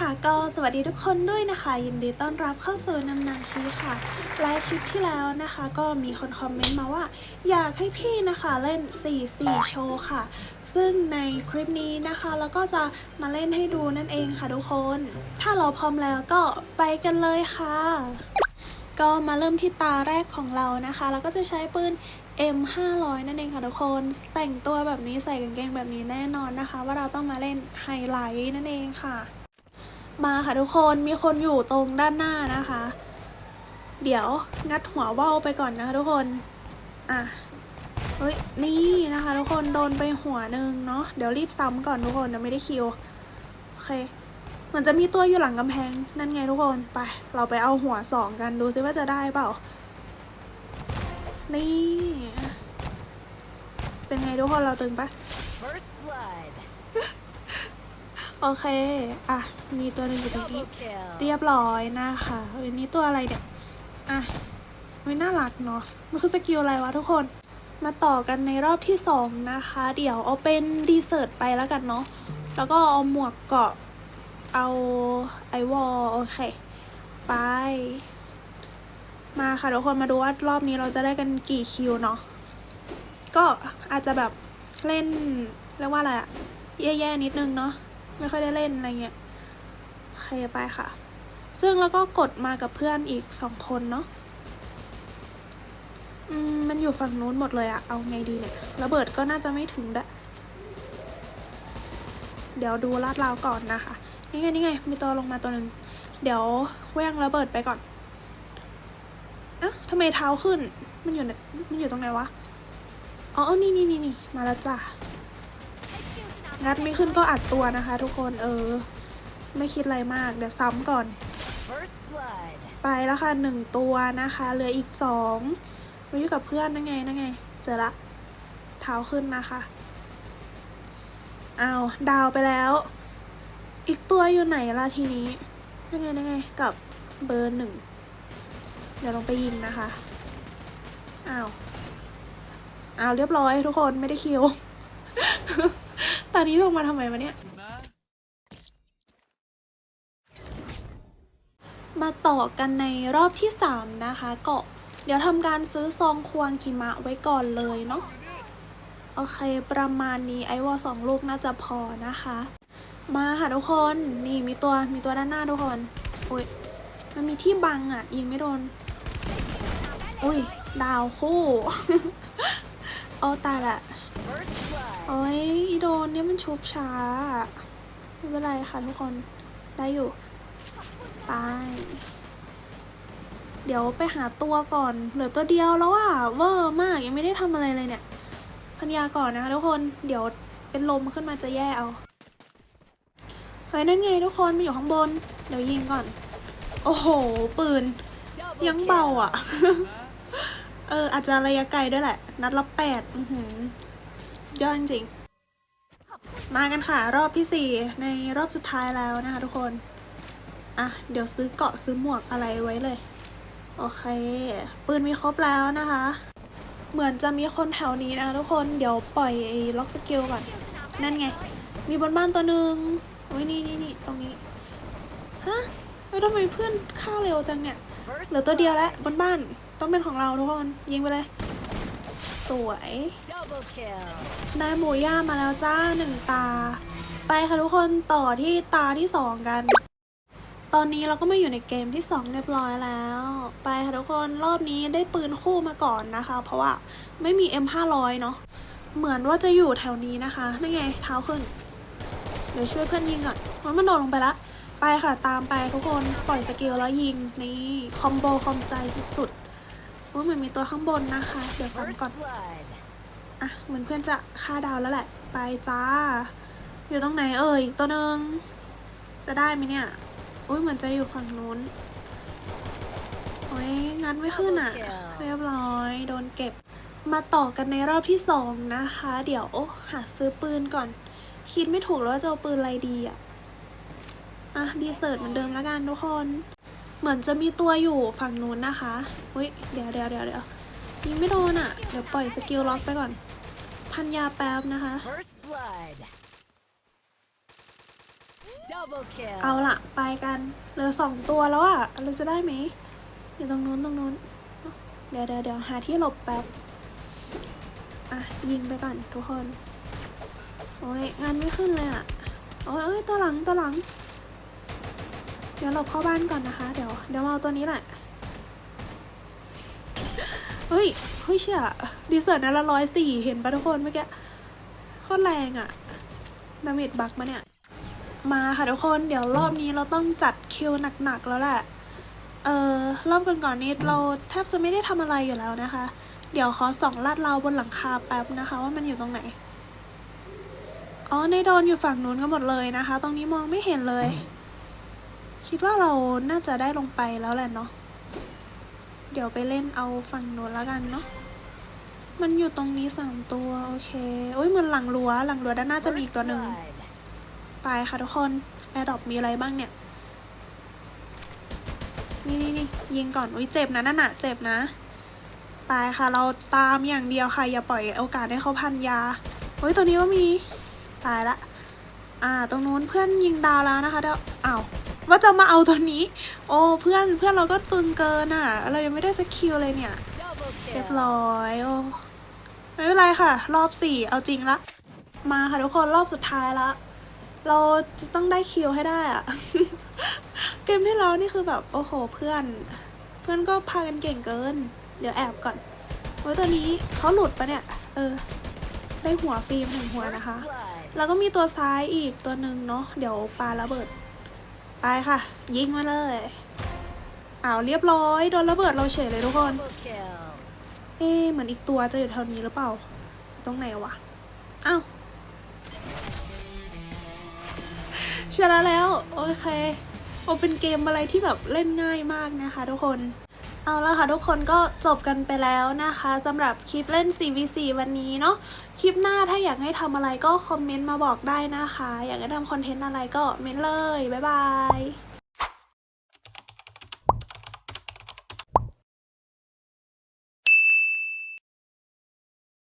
ค่ะก็สวัสดีทุกคนด้วยนะคะ ยินดีต้อนรับเข้าสู่นำนางชี้ค่ะและคลิปที่แล้วนะคะ ก็มีคนคอมเมนต์มาว่า อยากให้พี่นะคะเล่น 4 4 โชว์ค่ะ ซึ่งในคลิปนี้นะคะเราก็จะมาเล่นให้ดูนั่นเองค่ะทุกคน ถ้าเราพร้อมแล้วก็ไปกันเลยค่ะ ก็มาเริ่มที่ตาแรกของเรานะคะแล้วก็จะใช้ปืน M500 นั่นเองค่ะทุกคน แต่งตัวแบบนี้ใส่กางเกงแบบนี้แน่นอนนะคะ ว่าเราต้องมาเล่นไฮไลท์นั่นเองค่ะ มาค่ะทุกคนมีคนอยู่ตรงด้านหน้านะคะ เดี๋ยวงัดหัวว่าวไปก่อนนะคะทุกคน อะเฮ้ยนี่นะคะทุกคนโดนไปหัวหนึ่งเนาะเดี๋ยวรีบซ้ำก่อนทุกคนเดี๋ยวไม่ได้คิวโอเคเหมือนจะมีตัวอยู่หลังกำแพงนั่นไงทุกคนไป เราไปเอาหัวสองกันดูซิว่าจะได้เปล่า นี่ เป็นไงทุกคนเราตึงปะ โอเค อะ มีตัวหนึ่งอยู่ตรงนี้ Double kill. เรียบร้อยนะคะอันนี้ตัวอะไรเนี่ย อะไม่น่ารักเนาะ มันคือสกิลอะไรวะทุกคน มาต่อกันในรอบที่สองนะคะ เดี๋ยวเอาเป็นดีเซอร์ตไปแล้วกันเนาะ แล้วก็เอาหมวกเกาะ เอาไอวอลโอเค ไป มาค่ะทุกคนมาดูว่ารอบนี้เราจะได้กันกี่คิวเนาะ ก็อาจจะแบบเล่นเรียกว่าอะไรอะแย่ๆนิดนึงเนาะ ไม่ค่อยได้เล่นอะไรเงี้ยโอเคไปค่ะ ซึ่งแล้วก็กดมากับเพื่อนอีกสองคนเนาะอืมมันอยู่ฝั่งนู้นหมดเลยอะเอาไงดีเนี่ยระเบิดก็น่าจะไม่ถึงดะเดี๋ยวดูลาดราวก่อนนะคะ นี่ไงนี่ไง มีตัวลงมาตัวหนึ่งเดี๋ยวเคว้งระเบิดไปก่อนอะทำไมเท้าขึ้น มันอยู่ในมันอยู่ตรงไหนวะ อ๋อนี่นี่นี่นี่มาแล้วจ้ะ งัดไม่ขึ้นก็อัดตัวนะคะ ทุกคนเออ ไม่คิดอะไรมาก เดี๋ยวซ้ำก่อน First blood. ไปแล้วค่ะหนึ่งตัวนะคะ เหลืออีกสองมาอยู่กับเพื่อนนั่งไงนั่งไง เจอละเท้าขึ้นนะคะเอาวดาวไปแล้ว อีกตัวอยู่ไหนล่ะทีนี้นั่งไงนั่งไง กับเบอร์หนึ่งเดี๋ยวลงไปยิงนะคะอ้าวอ้าวเรียบร้อยทุกคนไม่ได้คิว ตอนนี้ลงมาทำไมวะเนี่ย มาต่อกันในรอบที่ 3 นะคะเก็เดี๋ยวทำการซื้อซองควงหิมะไว้ก่อนเลยเนาะโอเค ประมาณนี้ไอวอลสองลูกน่าจะพอนะคะ มาค่ะทุกคนนี่มีตัวมีตัวด้านหน้าทุกคนอุ้ยมันมีที่บังอะ่ะ ยิงไม่โดนอุ้ย ดาวคู่ เอาตายละ First. โอ้ยอีโดนเนี่ยมันชุบช้า ไม่เป็นไรค่ะทุกคน ได้อยู่ ไป เดี๋ยวไปหาตัวก่อน เหลือตัวเดียวแล้วอะ เวอร์มากยังไม่ได้ทำอะไรเลยเนี่ย พันยาก่อนนะคะทุกคน เดี๋ยวเป็นลมขึ้นมาจะแย่เอา เฮ้ยนั่นไงทุกคนมันอยู่ข้างบน เดี๋ยวยิงก่อน โอ้โห ปืน ยังเบาอะ เอออาจจะระยะไกลด้วยแหละ นัดละแปด อือหือ สุดยอดจริงๆ มากันค่ะ รอบที่สี่ในรอบสุดท้ายแล้วนะคะทุกคน อะ เดี๋ยวซื้อเกาะซื้อหมวกอะไรไว้เลย โอเค ปืนมีครบแล้วนะคะ เหมือนจะมีคนแถวนี้นะคะทุกคนเดี๋ยวปล่อยไอ้ล็อกสกิลก่อน นั่นไง มีบนบ้านตัวหนึ่งโอ้ยนี่นี่นี่ตรงนี้ ฮะเฮ้ยทำไมเพื่อนฆ่าเร็วจังเนี่ย เหลือตัวเดียวแล้วบนบ้านต้องเป็นของเราทุกคน ยิงไปเลย สวย Double kill. ได้หมูย่ามาแล้วจ้าหนึ่งตา ไปค่ะทุกคนต่อที่ตาที่สองกัน ตอนนี้เราก็มาอยู่ในเกมที่สองเรียบร้อยแล้ว ไปค่ะทุกคนรอบนี้ได้ปืนคู่มาก่อนนะคะ เพราะว่าไม่มี M500 เนาะเหมือนว่าจะอยู่แถวนี้นะคะนั่นไงเท้าขึ้น เดี๋ยวช่วยเพื่อนยิงก่อนมันมันโดดลงไปละ ไปค่ะตามไปทุกคนปล่อยสกิลแล้วยิงนี่คอมโบคอมใจที่สุด ว่ามันมีตัวข้างบนนะคะ เดี๋ยวซ้ำก่อน อะเหมือนเพื่อนจะฆ่าดาวแล้วแหละ ไปจ้า อยู่ตรงไหนเอ่ยตัวหนึ่งจะได้ไหมเนี่ย อุ้ยเหมือนจะอยู่ฝั่งนู้นโอ้ยงั้นไม่ขึ้นอะ เรียบร้อย โดนเก็บ มาต่อกันในรอบที่สองนะคะ เดี๋ยวหาซื้อปืนก่อน คิดไม่ถูกแล้วว่าจะเอาปืนอะไรดีอะ อะ ดีเซิร์ตเหมือนเดิมแล้วกันทุกคน เหมือนจะมีตัวอยู่ฝั่งนู้นนะคะอุ้ยเดี๋ยวเดี๋ยวเดี๋ยวเดี๋ยวยิงไม่โดนอะ เดี๋ยวปล่อยสกิลล็อกไปก่อน พันยาแป๊บนะคะ First blood. Double kill. เอาละไปกัน เหลือสองตัวแล้วอะเราจะได้ไหมอยู่ตรงนู้นตรงนู้น เดี๋ยวเดี๋ยวเดี๋ยวหาที่หลบแป๊บ อะ ยิงไปก่อนทุกคน โอ้ยงานไม่ขึ้นเลยอะโอ้ยเอ้ยตัวหลังตัวหลัง เดี๋ยวหลบเข้าบ้านก่อนนะคะ เดี๋ยวเดี๋ยวเอาตัวนี้แหละ เฮ้ย เฮ้ยเชี่ยดีเซอร์นั้นละร้อยสี่เห็นปะทุกคนเมื่อกี้โคตรแรงอะดาเมจบักมาเนี่ย มาค่ะทุกคน เดี๋ยวรอบนี้เราต้องจัดคิวหนักๆแล้วแหละ เออรอบก่อนๆนี้เราแทบจะไม่ได้ทำอะไรอยู่แล้วนะคะ เดี๋ยวขอส่องลาดเราบนหลังคาแป๊บนะคะ ว่ามันอยู่ตรงไหน อ๋อ ในโดนอยู่ฝั่งนู้นกันหมดเลยนะคะ ตรงนี้มองไม่เห็นเลย คิดว่าเราน่าจะได้ลงไปแล้วแหละเนาะ เดี๋ยวไปเล่นเอาฝั่งนู้นแล้วกันเนาะ มันอยู่ตรงนี้สามตัว โอเค โอ้ยเหมือนหลังรั้วหลังรั้วด้านหน้าจะมีอีกตัวหนึ่ง ไปค่ะทุกคนแอร์ดรอปมีอะไรบ้างเนี่ย นี่นี่นี่ยิงก่อน อุ้ยเจ็บนะนั่นน่ะ เจ็บนะ ไปค่ะเราตามอย่างเดียวค่ะ อย่าปล่อยโอกาสให้เขาพันยาเฮ้ยตัวนี้ก็มี ตายละ อ่า ตรงนู้นเพื่อนยิงดาวแล้วนะคะเดี๋ยวอ้าว ว่าจะมาเอาตัวนี้ โอ้เพื่อนเพื่อนเราก็ตึงเกินอะ เรายังไม่ได้สกิลเลยเนี่ย เรียบร้อยโอ้ไม่เป็นไรค่ะ รอบสี่เอาจริงละ มาค่ะทุกคนรอบสุดท้ายละ เราจะต้องได้คิวให้ได้อะเกมที่แล้วนี่คือแบบ โอ้โหเพื่อน เพื่อนก็พากันเก่งเกิน เดี๋ยวแอบก่อนโอ้ยตัวนี้เขาหลุดปะเนี่ย เออ ได้หัวฟิล์มหนึ่งหัวนะคะ แล้วก็มีตัวซ้ายอีกตัวหนึ่งเนาะเดี๋ยวปาระเบิด ไปค่ะ ยิงมาเลยอ้าวเรียบร้อยโดนระเบิดเราเฉยเลยทุกคน เอ๊เหมือนอีกตัวจะอยู่แถวนี้หรือเปล่า ตรงไหนวะอ้าวชนะแล้ว โอเคโอเป็นเกมอะไรที่แบบเล่นง่ายมากนะคะทุกคน เอาละค่ะทุกคนก็จบกันไปแล้วนะคะสำหรับคลิปเล่น CVC วันนี้เนาะคลิปหน้าถ้าอยากให้ทำอะไรก็คอมเมนต์มาบอกได้นะคะ อยากให้ทำคอนเทนต์อะไรก็เมนเลย บ๊ายบาย